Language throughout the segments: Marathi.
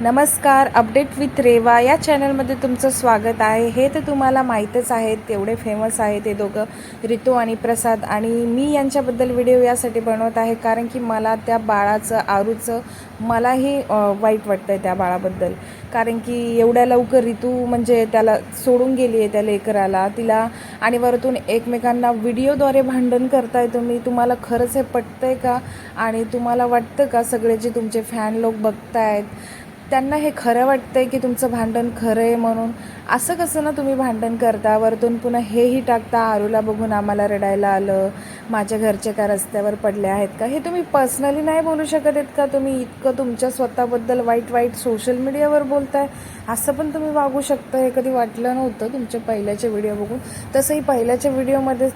नमस्कार अपडेट विथ रेवा या चॅनलमध्ये तुमचं स्वागत आहे. हे तर तुम्हाला माहीतच आहेत तेवढे फेमस आहे ते दोघं रितू आणि प्रसाद. आणि मी यांच्याबद्दल व्हिडिओ यासाठी बनवत आहे कारण की मला त्या बाळाचं आरूचं मलाही वाईट वाटतं आहे त्या बाळाबद्दल. कारण की एवढ्या लवकर रितू म्हणजे त्याला सोडून गेली आहे त्या लेकराला. तिला आणि वरतून एकमेकांना व्हिडिओद्वारे भांडण करताय तुम्ही. तुम्हाला खरंच हे पटतंय का? आणि तुम्हाला वाटतं का सगळे जे तुमचे फॅन लोक बघतायत त्यांना हे खरं वाटतंय की तुमचं भांडण खरं आहे म्हणून? असं कसं ना तुम्ही भांडण करता? वरतून पुन्हा हेही टाकता आरूला बघून आम्हाला रडायला आलं माझ्या घरचे का रस्त्यावर पडले आहेत का? हे तुम्ही पर्सनली नाही बोलू शकत आहेत का? तुम्ही इतकं तुमच्या स्वतःबद्दल वाईट वाईट सोशल मीडियावर बोलताय? असं पण तुम्ही वागू शकता. हे कधी वाटलं नव्हतं तुमच्या पहिल्याचे व्हिडिओ बघून. तसंही पहिल्याच्या व्हिडिओमध्ये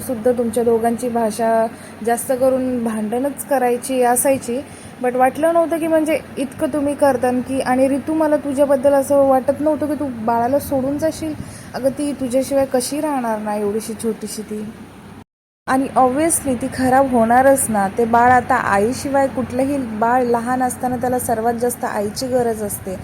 सुद्धा तुमच्या दोघांची भाषा जास्त करून भांडणच करायची असायची. बट वाटलं नव्हतं की म्हणजे इतकं तुम्ही करता की आणि ऋतू मला तुझ्याबद्दल असं वाटत नव्हतं की तू बाळाला सोडून जाशील. अगं ती तुझ्याशिवाय कशी राहणार ना एवढीशी छोटीशी ती? आणि ऑब्व्हियसली ती खराब होणारच ना. ते बाळ आता आईशिवाय कुठलंही बाळ लहान असताना त्याला सर्वात जास्त आईची गरज असते.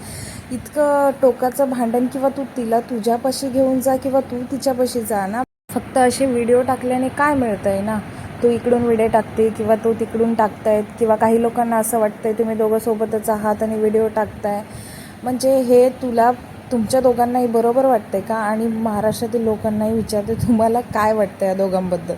इतकं टोकाचं भांडण किंवा तू तिला तुझ्यापाशी घेऊन जा किंवा तू तिच्यापाशी जा ना. फक्त असे व्हिडिओ टाकल्याने काय मिळतंय ना? तू इकडून व्हिडिओ टाकते किंवा तो तिकडून टाकतायत किंवा काही लोकांना असं वाटतंय तुम्ही दोघं सोबतच आहात आणि व्हिडिओ टाकताय. म्हणजे हे तुला तुमच्या दोघांनाही बरोबर वाटतंय का? आणि महाराष्ट्रातील लोकांनाही विचारते तुम्हाला काय वाटतं या दोघांबद्दल?